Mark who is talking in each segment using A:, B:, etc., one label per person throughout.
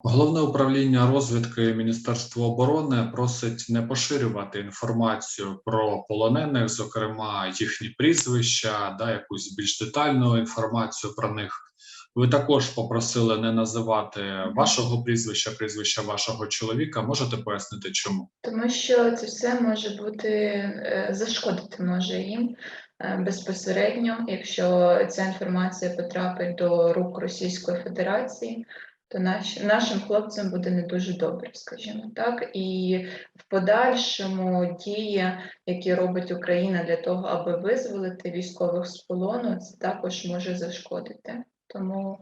A: Головне управління розвідки Міністерства оборони просить не поширювати інформацію про полонених, зокрема їхні прізвища, да, якусь більш детальну інформацію про них. Ви також попросили не називати вашого прізвища, прізвища вашого чоловіка. Можете пояснити, чому?
B: Тому що це все може бути е, зашкодити може їм е, безпосередньо, якщо ця інформація потрапить до рук Російської Федерації, то наш, нашим хлопцям буде не дуже добре, скажімо так. І в подальшому дії, які робить Україна для того, аби визволити військових з полону, це також може зашкодити. Тому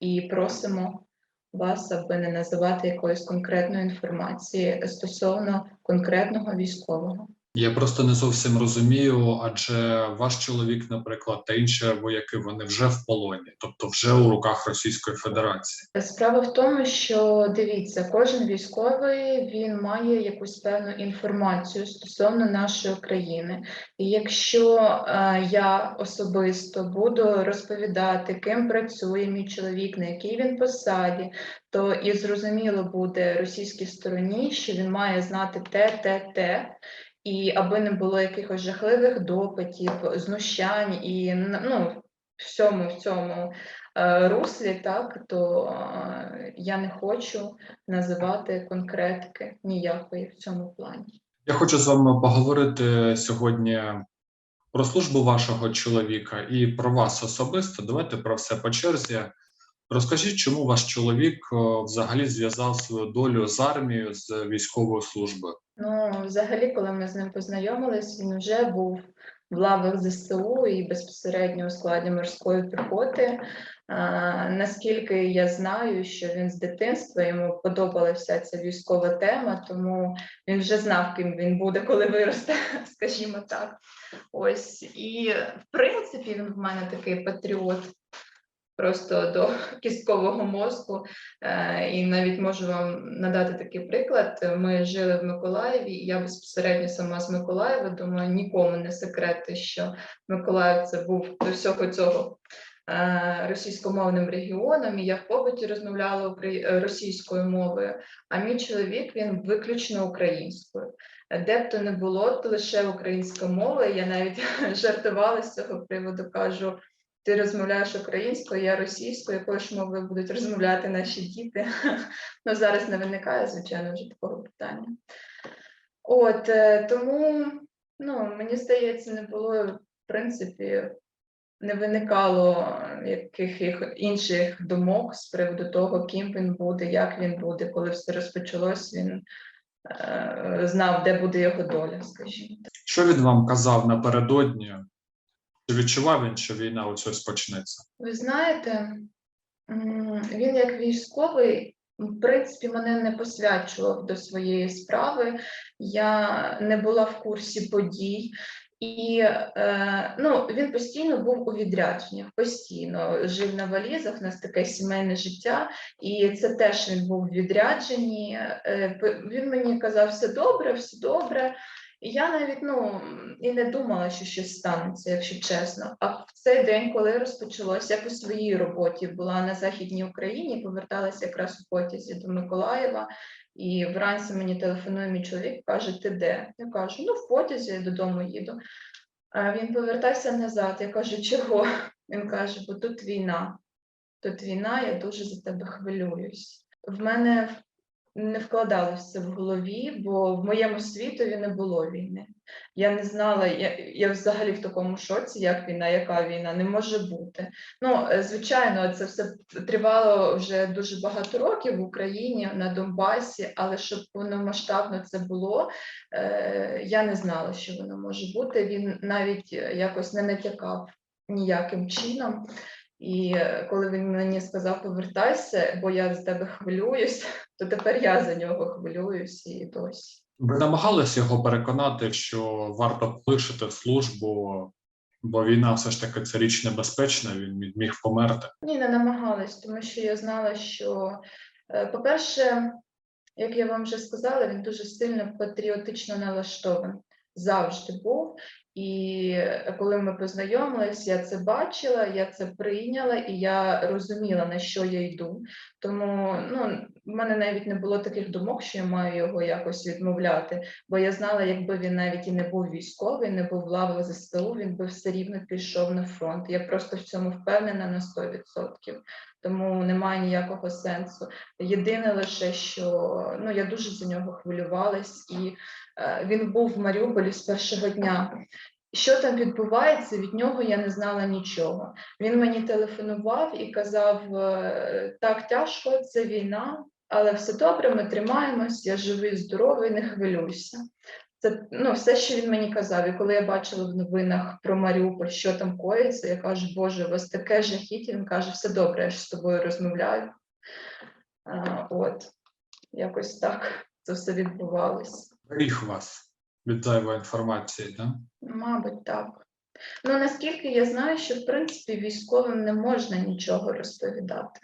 B: і просимо вас, аби не називати якоїсь конкретної інформації стосовно конкретного військового.
A: Я просто не зовсім розумію, адже ваш чоловік, наприклад, та інші вояки вони вже в полоні, тобто вже у руках Російської Федерації.
B: Справа в тому, що дивіться, кожен військовий він має якусь певну інформацію стосовно нашої країни. І якщо е, я особисто буду розповідати, ким працює мій чоловік, на якій він посаді, то і зрозуміло буде російській стороні, що він має знати те, те, те. І аби не було якихось жахливих допитів, знущань і ну, в цьому е, руслі, так то е, я не хочу називати конкретики ніякої в цьому плані.
A: Я хочу з вами поговорити сьогодні про службу вашого чоловіка і про вас особисто. Давайте про все по черзі. Розкажіть, чому ваш чоловік взагалі зв'язав свою долю з армією з військовою службою?
B: Ну, взагалі, коли ми з ним познайомились, він вже був в лавах ЗСУ і безпосередньо у складі морської піхоти. А, наскільки я знаю, що він з дитинства йому подобалася ця військова тема, тому він вже знав, ким він буде, коли виросте, скажімо так. Ось і в принципі він в мене такий патріот. Просто до кісткового мозку, Е, і навіть можу вам надати такий приклад. Ми жили в Миколаєві, і я безпосередньо сама з Миколаєва. Думаю, нікому не секрет, що Миколаїв це був до всього цього е, російськомовним регіоном. І я в побуті розмовляла е, російською мовою, а мій чоловік він виключно українською. Де б то не було, то лише українська мова. Я навіть жартувала з цього приводу, кажу. Ти розмовляєш українською, я російською, якою ж мовою будуть розмовляти наші діти. Ну, зараз не виникає, звичайно, вже такого питання. От е, тому, ну, мені здається, не було, в принципі, не виникало яких інших думок з приводу того, ким він буде, як він буде. Коли все розпочалось, він е, знав, де буде його доля, скажімо.
A: Що він вам казав напередодні? Чи відчував він, що війна ось ось почнеться?
B: Ви знаєте, він як військовий, в принципі, мене не посвячував до своєї справи. Я не була в курсі подій. І е, ну, він постійно був у відрядженнях, постійно жив на валізах, у нас таке сімейне життя, і це теж він був в відрядженні. Е, він мені казав, все добре, все добре. Я навіть ну і не думала, що щось станеться, якщо чесно. А в цей день, коли розпочалося, я по своїй роботі була на західній Україні, поверталася якраз у потязі до Миколаєва, і вранці мені телефонує мій чоловік, каже: Ти де? Я кажу, ну в потязі я додому їду. А він повертайся назад. Я кажу, чого? Він каже, бо тут війна. Тут війна, я дуже за тебе хвилююсь. В мене не вкладалося в голові, бо в моєму світові не було війни. Я не знала, я, я взагалі в такому шоці, як війна, яка війна, не може бути. Ну, е, звичайно, це все тривало вже дуже багато років в Україні на Донбасі, але щоб повномасштабно це було, е, я не знала, що воно може бути. Він навіть е, якось не натякав ніяким чином. І е, коли він мені сказав повертайся, бо я за тебе хвилююсь, то тепер я за нього хвилююсь і досі.
A: Ви намагались його переконати, що варто полишити службу, бо війна все ж таки це річ небезпечна, він міг- міг померти.
B: Ні, не намагалась, тому що я знала, що, е, по-перше, як я вам вже сказала, він дуже сильно патріотично налаштований. Завжди був. І е, коли ми познайомились, я це бачила, я це прийняла, і я розуміла, на що я йду. Тому ну, в мене навіть не було таких думок, що я маю його якось відмовляти, бо я знала, якби він навіть і не був військовий, не був в лавах ЗСУ, він би все рівно пішов на фронт. Я просто в цьому впевнена на 100%. Тому немає ніякого сенсу. Єдине лише, що ну я дуже за нього хвилювалась, і е, він був в Маріуполі з першого дня. Що там відбувається, від нього я не знала нічого. Він мені телефонував і казав: е, так, тяжко, це війна, але все добре, ми тримаємось, я живий, здоровий, не хвилюйся. Це ну, все, що він мені казав. І коли я бачила в новинах про Маріуполь, що там коїться, я кажу, Боже, у вас таке жахіття. Він каже, все добре, я ж з тобою розмовляю. А, от, якось так це все відбувалося.
A: Беріг вас від зайвої інформації, да?
B: Мабуть, так. Ну, наскільки я знаю, що в принципі військовим не можна нічого розповідати,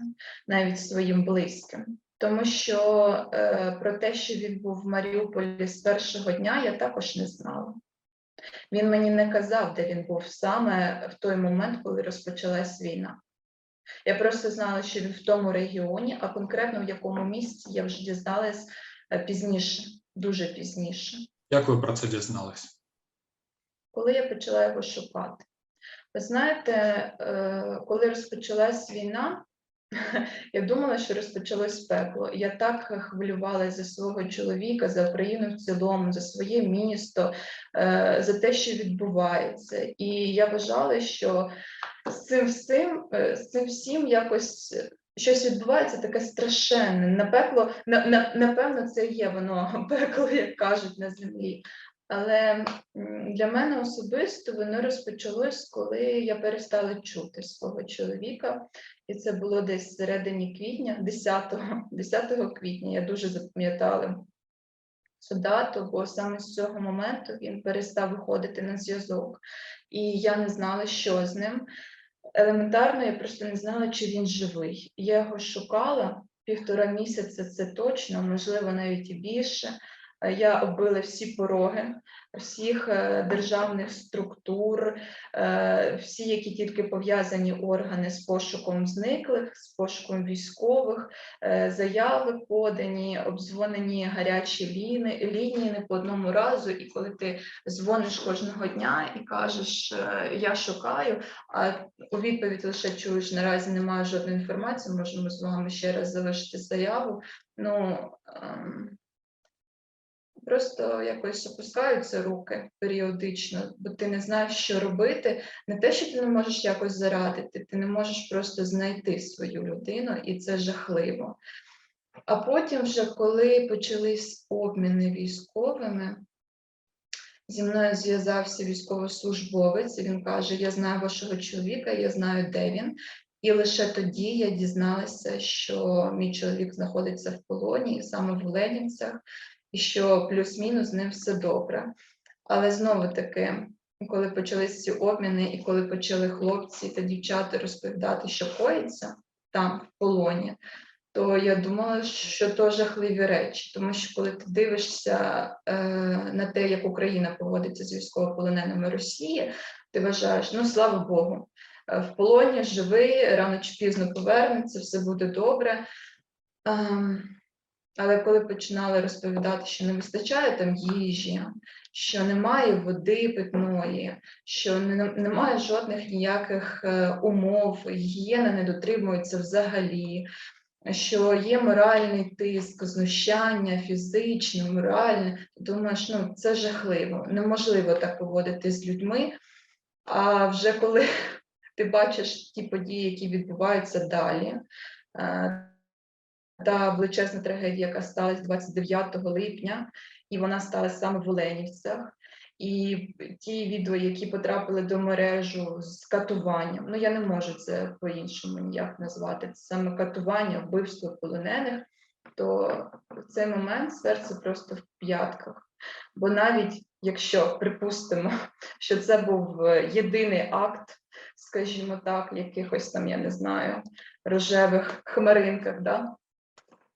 B: навіть своїм близьким. Тому що е, про те, що він був в Маріуполі з першого дня, я також не знала. Він мені не казав, де він був саме в той момент, коли розпочалась війна. Я просто знала, що він в тому регіоні, а конкретно в якому місці я вже дізналась е, пізніше, дуже пізніше
A: Як ви про це дізнались?
B: коли я почала його шукати. Ви знаєте, е, коли розпочалась війна, я думала, що розпочалось пекло. Я так хвилювалася за свого чоловіка, за Україну в цілому, за своє місто, е, за те, що відбувається. І я вважала, що з цим всім, е, з цим всім якось. Щось відбувається таке страшенне. На пекло, на, на, напевно, це є воно пекло, як кажуть на землі. Але для мене особисто воно розпочалось, коли я перестала чути свого чоловіка, і це було десь середині квітня, 10, 10 квітня. Я дуже запам'ятала цю дату, бо саме з цього моменту він перестав виходити на зв'язок, і я не знала, що з ним. Елементарно, я просто не знала, чи він живий. Я його шукала півтора місяця, це точно, можливо, навіть і більше. Я оббила всі пороги всіх е, державних структур, е, всі, які тільки пов'язані органи з пошуком зниклих, з пошуком військових, е, заяви подані, обдзвонені гарячі лінії не по одному разу. І коли ти дзвониш кожного дня і кажеш, я шукаю, а у відповідь лише чуєш, наразі немає жодної інформації, можемо з вами ще раз залишити заяву. Ну, ем, Просто якось опускаються руки періодично, бо ти не знаєш, що робити. Не те, що ти не можеш якось зарадити, ти не можеш просто знайти свою людину, і це жахливо. А потім, вже коли почались обміни військовими, зі мною зв'язався військовослужбовець. і Він каже: Я знаю вашого чоловіка, я знаю, де він. І лише тоді я дізналася, що мій чоловік знаходиться в полоні, саме в Ленінцях, і що плюс-мінус з ним все добре. Але знову таки, коли почались ці обміни, і коли почали хлопці та дівчата розповідати, що коїться там в полоні, то я думала, що то жахливі речі, тому що коли ти дивишся е, на те, як Україна поводиться з військовополоненими Росії, ти вважаєш, ну слава Богу, е, в полоні живий, рано чи пізно повернеться, все буде добре. Ем, але коли починали розповідати, що не вистачає там їжі, що немає води питної, що не- немає жодних ніяких е, умов, гігієна не дотримується взагалі, що є моральний тиск, знущання, фізичне, моральне, думаєш, ну це жахливо, неможливо так поводити з людьми. А вже коли ти бачиш ті події, які відбуваються далі, е, та величезна трагедія, яка сталася 29 липня, і вона сталася саме в Оленівцях. І ті відео, які потрапили до мережу з катуванням, ну я не можу це по-іншому ніяк назвати. Це саме катування, вбивство полонених, то в цей момент серце просто в п'ятках. Бо навіть якщо припустимо, що це був е, єдиний акт, скажімо так, якихось там, я не знаю, рожевих хмаринках, да?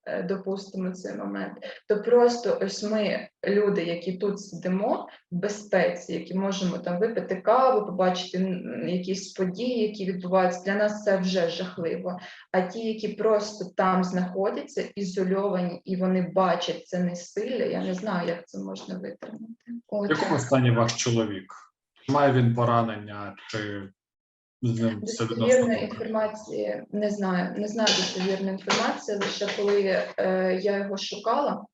B: Е, допустимо цей момент, то просто ось ми, люди, які тут сидимо в безпеці, які можемо там випити каву, побачити якісь події, які відбуваються, для нас це вже жахливо. А ті, які просто там знаходяться, ізольовані, і вони бачать це несилля, я не знаю, як це можна витримати.
A: В якому стані ваш чоловік? Має він поранення чи
B: Достовірної інформації не знаю. Не знаю достовірної інформації. Лише коли е, я його шукала,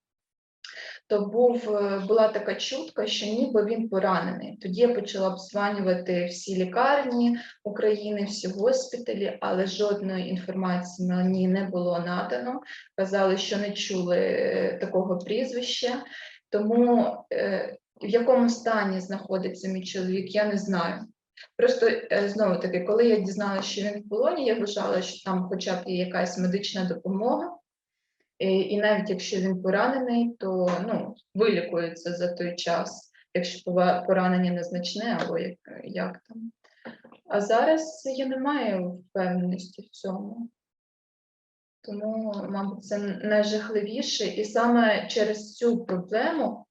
B: то був, е, була така чутка, що ніби він поранений. Тоді я почала обзванювати всі лікарні України, всі госпіталі, але жодної інформації мені не було надано. Казали, що не чули е, такого прізвища. Тому е, в якому стані знаходиться мій чоловік, я не знаю. Просто е, знову таки, коли я дізналася, що він в полоні, я вважала, що там хоча б є якась медична допомога. І, навіть якщо він поранений, то ну, вилікується за той час, якщо поранення незначне або як, як там. А зараз я не маю впевненості в цьому. Тому, мабуть, це найжахливіше. І саме через цю проблему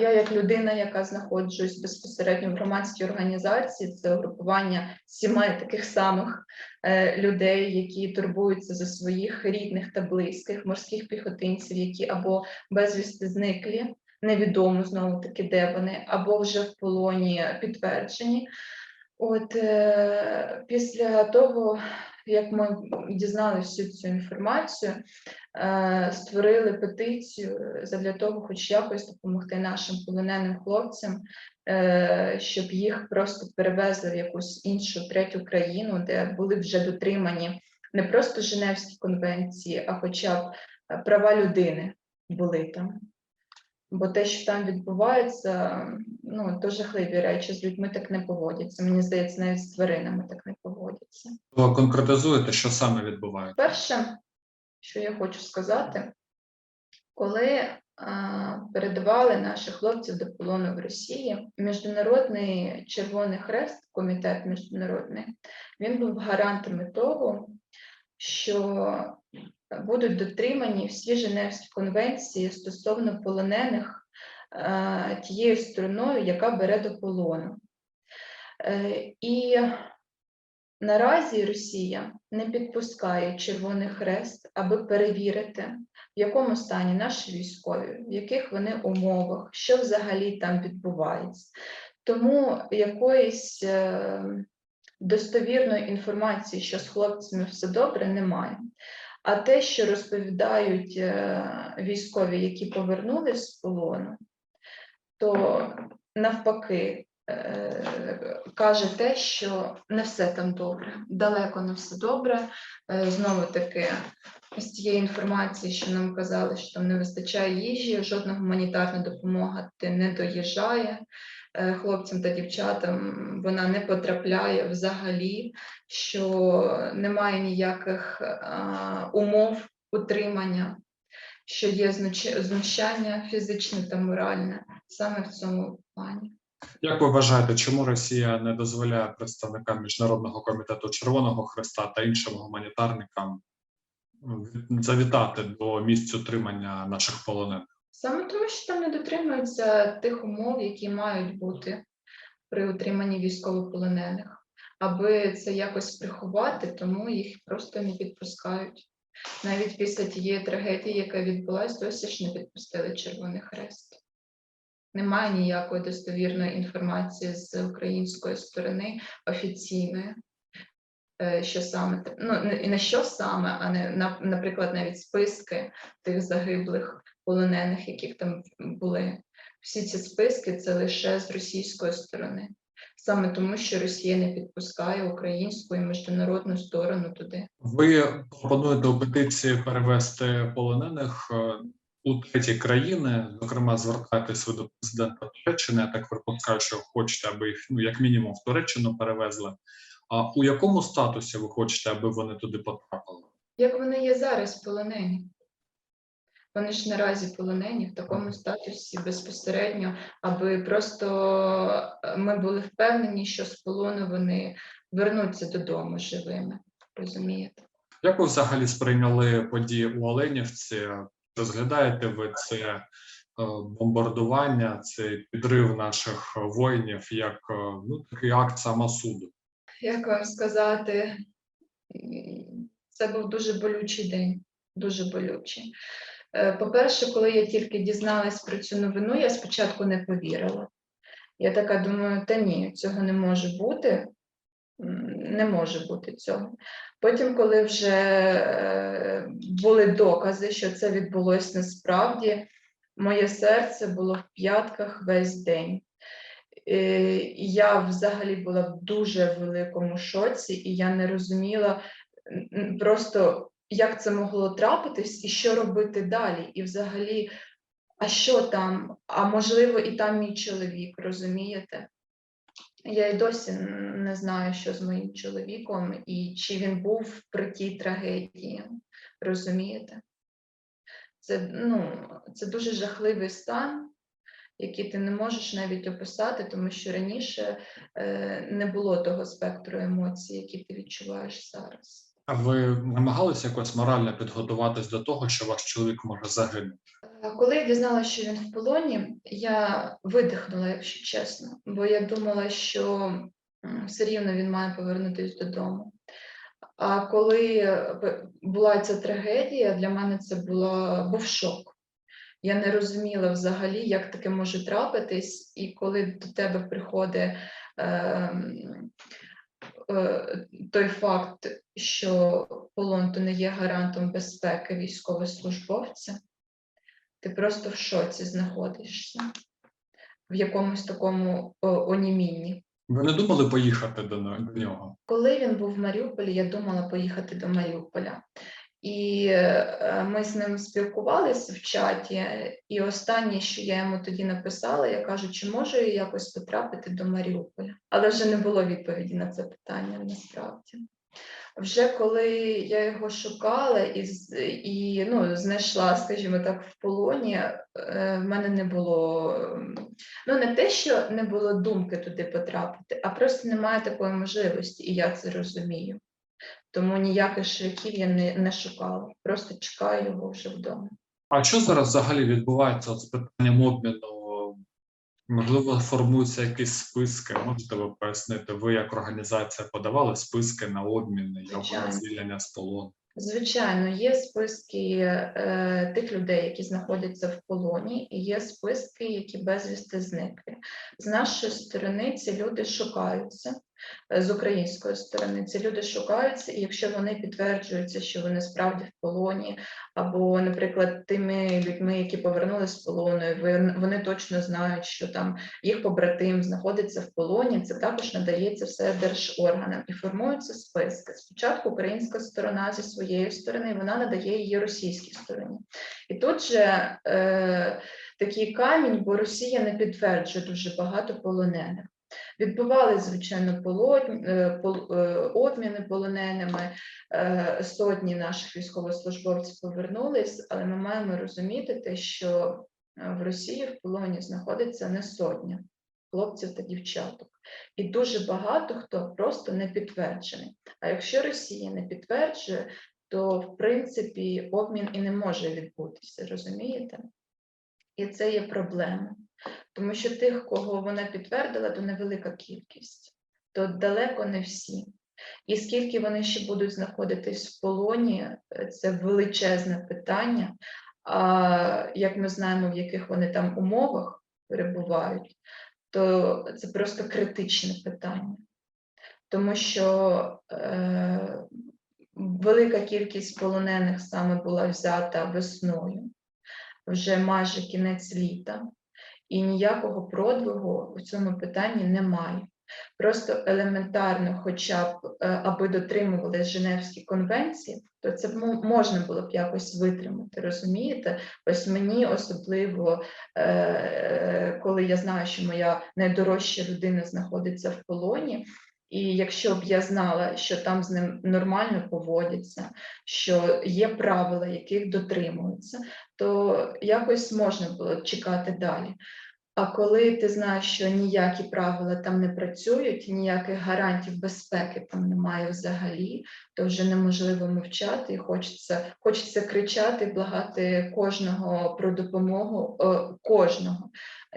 B: я, як людина, яка знаходжусь безпосередньо в громадській організації, це угрупування сімей таких самих е, людей, які турбуються за своїх рідних та близьких, морських піхотинців, які або безвісти зниклі, невідомо знову таки, де вони, або вже в полоні підтверджені. От е, після того, як ми дізналися всю цю інформацію, е, створили петицію для того, хоч якось допомогти нашим полоненим хлопцям, е, щоб їх просто перевезли в якусь іншу третю країну, де були вже дотримані не просто Женевські конвенції, а хоча б е, права людини були там. Бо те, що там відбувається, ну то жахливі речі з людьми так не поводяться. Мені здається, навіть з тваринами так не поводяться.
A: Ви конкретизуєте, що саме відбувається?
B: Перше, що я хочу сказати, коли передавали наших хлопців до полону в Росії, Міжнародний Червоний Хрест, комітет міжнародний, він був гарантами того, що будуть дотримані всі Женевські конвенції стосовно полонених е, тією стороною, яка бере до полону. Е, І наразі Росія не підпускає Червоний Хрест, аби перевірити, в якому стані наші військові, в яких вони умовах, що взагалі там відбувається. Тому якоїсь е, достовірної інформації, що з хлопцями все добре, немає. А те, що розповідають е, військові, які повернулись з полону, то навпаки е, каже те, що не все там добре, далеко не все добре. Е, Знову таки, з тієї інформації, що нам казали, що там не вистачає їжі, жодна гуманітарна допомога не доїжджає. Е, Хлопцям та дівчатам вона не потрапляє взагалі, що немає ніяких умов утримання, що є знущання фізичне та моральне саме в цьому плані.
A: Як ви вважаєте, чому Росія не дозволяє представникам Міжнародного комітету Червоного Хреста та іншим гуманітарникам завітати до місць утримання наших полонених?
B: Саме тому, що там не дотримуються тих умов, які мають бути при утриманні військовополонених. Аби це якось приховати, тому їх просто не підпускають. Навіть після тієї трагедії, яка відбулась, досі ж не підпустили Червоний Хрест. Немає ніякої достовірної інформації з української сторони офіційної, що саме ну і не що саме, а не на- наприклад, навіть списки тих загиблих полонених, яких там були. Всі ці списки це лише з російської сторони, саме тому, що Росія не підпускає українську і міжнародну сторону туди.
A: Ви пропонуєте у петиції перевести полонених е, у треті країни, зокрема, звертаєтесь ви до президента Туреччини. Я так припускаю, що хочете, аби їх ну як мінімум в Туреччину перевезли. А у якому статусі ви хочете, аби вони туди потрапили?
B: Як вони є зараз полонені? Вони ж наразі полонені в такому статусі безпосередньо, аби просто е, ми були впевнені, що з полону вони вернуться додому живими. Розумієте?
A: Як ви взагалі сприйняли події у Оленівці? Розглядаєте ви це е, бомбардування, цей підрив наших воїнів як е, ну, такий акт самосуду?
B: Як вам сказати, це був дуже болючий день, дуже болючий. Е, По-перше, коли я тільки дізналась про цю новину, я спочатку не повірила. Я така думаю, та ні, цього не може бути. Не може бути цього. Потім, коли вже е, були докази, що це відбулося насправді, моє серце було в п'ятках весь день. Е, Я взагалі була в дуже великому шоці, і я не розуміла просто, як це могло трапитись і що робити далі. І взагалі, а що там? А можливо, і там мій чоловік, розумієте? Я й досі не знаю, що з моїм чоловіком, і чи він був при тій трагедії, розумієте? Це, ну, це дуже жахливий стан, який ти не можеш навіть описати, тому що раніше е, не було того спектру емоцій, які ти відчуваєш зараз.
A: А ви намагалися якось морально підготуватись до того, що ваш чоловік може загинути?
B: Е, Коли я дізналася, що він в полоні, я видихнула, якщо чесно, бо я думала, що все рівно він має повернутися додому. А коли е, була ця трагедія, для мене це була, був шок. Я не розуміла взагалі, як таке може трапитись, і коли до тебе приходить ем, е, той факт, що полон то не є гарантом безпеки військовослужбовця, ти просто в шоці знаходишся в якомусь такому онімінні.
A: Ви не думали поїхати до нього?
B: Коли він був в Маріуполі, я думала поїхати до Маріуполя. І е, ми з ним спілкувалися в чаті, і останнє, що я йому тоді написала, я кажу, чи можу я якось потрапити до Маріуполя. Але вже не було відповіді на це питання насправді. Вже коли я його шукала і, і ну, знайшла, скажімо так, в полоні, е, в мене не було ну не те, що не було думки туди потрапити, а просто немає такої можливості, і я це розумію. Тому ніяких шляхів я не, не шукала, просто чекаю його вже вдома.
A: А що зараз взагалі відбувається з питанням обміну? Можливо, формуються якісь списки. Можете ви пояснити? Ви як організація подавали списки на обмін
B: Звичайно.
A: звільнення з полону?
B: Звичайно, є списки е, тих людей, які знаходяться в полоні, і є списки, які безвісти зникли. З нашої сторони ці люди шукаються. Е, З української сторони ці люди шукаються, і якщо вони підтверджуються, що вони справді в полоні, або, наприклад, тими людьми, які повернулися з полону, вони точно знають, що там їх побратим знаходиться в полоні, це також надається все держорганам і формуються списки. Спочатку українська сторона зі своєї сторони, вона надає її російській стороні. І тут же е, такий камінь, бо Росія не підтверджує дуже багато полонених. Відбували, звичайно, е, е, обміни полоненими. е, Сотні наших військовослужбовців повернулись, але ми маємо розуміти те, що в Росії в полоні знаходиться не сотня хлопців та дівчаток. І дуже багато хто просто не підтверджений. А якщо Росія не підтверджує, то в принципі обмін і не може відбутися, розумієте? І це є проблема. Тому що тих, кого вона підтвердила, то невелика кількість, то далеко не всі. І скільки вони ще будуть знаходитись в полоні, е, це величезне питання. А як ми знаємо, в яких вони там умовах перебувають, то це просто критичне питання. Тому що е, велика кількість полонених саме була взята весною, вже майже кінець літа, і ніякого продвигу в цьому питанні немає. Просто елементарно, хоча б е, аби дотримували Женевські конвенції, то це мо- можна було б якось витримати, розумієте? Ось мені особливо, е, коли я знаю, що моя найдорожча людина знаходиться в полоні, і якщо б я знала, що там з ним нормально поводяться, що є правила, яких дотримуються, то якось можна було чекати далі. А коли ти знаєш, що ніякі правила там не працюють, ніяких гарантій безпеки там немає взагалі, то вже неможливо мовчати, і хочеться, хочеться кричати, благати кожного про допомогу, е, кожного.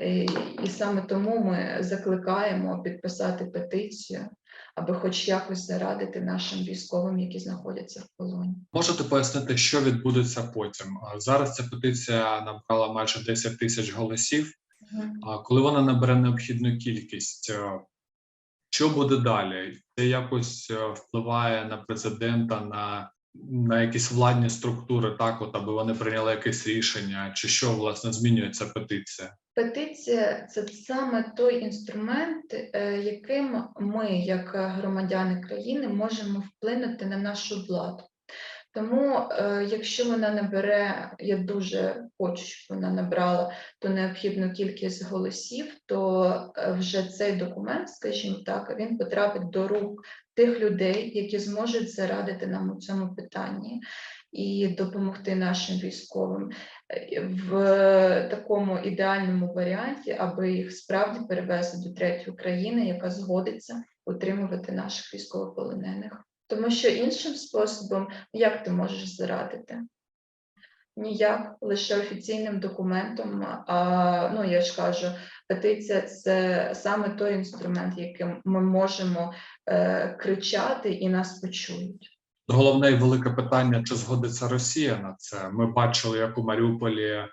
B: І, і саме тому ми закликаємо підписати петицію, аби хоч якось зарадити нашим військовим, які знаходяться в полоні.
A: Можете пояснити, що відбудеться потім? Зараз ця петиція набрала майже 10 тисяч голосів. А коли вона набере необхідну кількість, е, що буде далі? Це якось е, впливає на президента, на, на якісь владні структури, так, от аби вони прийняли якесь рішення, чи що власне змінюється петиція?
B: Петиція це саме той інструмент, е, яким ми, як громадяни країни, можемо вплинути на нашу владу. Тому, е, якщо вона набере, я дуже хочу, щоб вона набрала ту необхідну кількість голосів, то е, вже цей документ, скажімо так, він потрапить до рук тих людей, які зможуть зарадити нам у цьому питанні і допомогти нашим військовим е, в такому ідеальному варіанті, аби їх справді перевезли до третьої країни, яка згодиться утримувати наших військовополонених. Тому що іншим способом, як ти можеш зарадити? Ніяк, лише офіційним документом. А ну я ж кажу, петиція це саме той інструмент, яким ми можемо е, кричати і нас почують.
A: Головне і велике питання: чи згодиться Росія на це? Ми бачили, як у Маріуполі,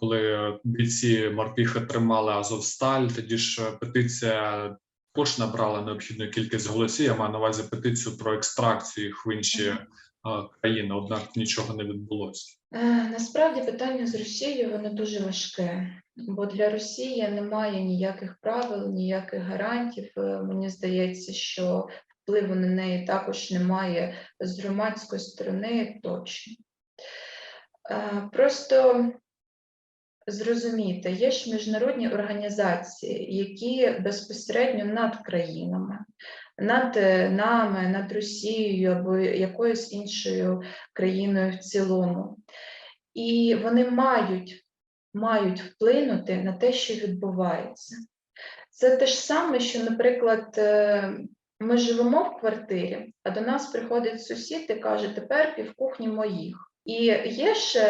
A: коли бійці морпіхи тримали Азовсталь, тоді ж е, петиція також набрала необхідну кількість голосів. Я маю на увазі петицію про екстракцію їх в інші країни, однак нічого не відбулося.
B: Е, Насправді питання з Росією воно дуже важке, бо для Росії немає ніяких правил, ніяких гарантів. Е, Мені здається, що впливу на неї також немає з громадської сторони точно. Е, Просто зрозумійте, є ж міжнародні організації, які безпосередньо над країнами, над е, нами, над Росією або якоюсь іншою країною в цілому. І вони мають, мають вплинути на те, що відбувається. Це те ж саме, що, наприклад, е, ми живемо в квартирі, а до нас приходить сусід і каже, тепер півкухні моїх. І є ж е,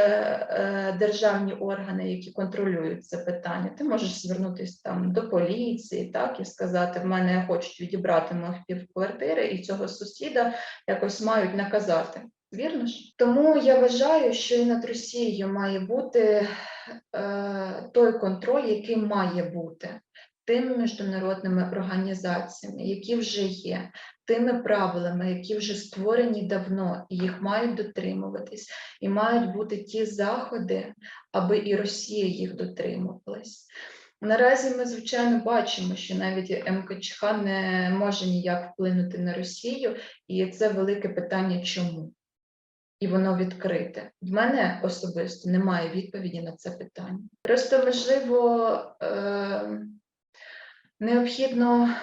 B: е, державні органи, які контролюють це питання. Ти можеш звернутися там до поліції, так і сказати: в мене хочуть відібрати моїх півквартири, і цього сусіда якось мають наказати. Вірно ж? Тому я вважаю, що і над Росією має бути е, той контроль, який має бути тими міжнародними організаціями, які вже є, тими правилами, які вже створені давно, і їх мають дотримуватись, і мають бути ті заходи, аби і Росія їх дотримувалась. Наразі ми, звичайно, бачимо, що навіть МКЧХ не може ніяк вплинути на Росію, і це велике питання, чому. І воно відкрите. В мене особисто немає відповіді на це питання. Просто можливо е, необхідно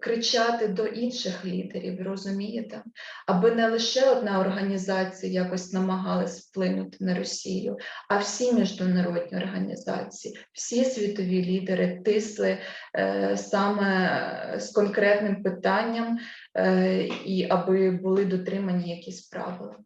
B: кричати до інших лідерів, розумієте? Аби не лише одна організація якось намагалась вплинути на Росію, а всі міжнародні організації, всі світові лідери тисли е, саме з конкретним питанням, е, і аби були дотримані якісь правила.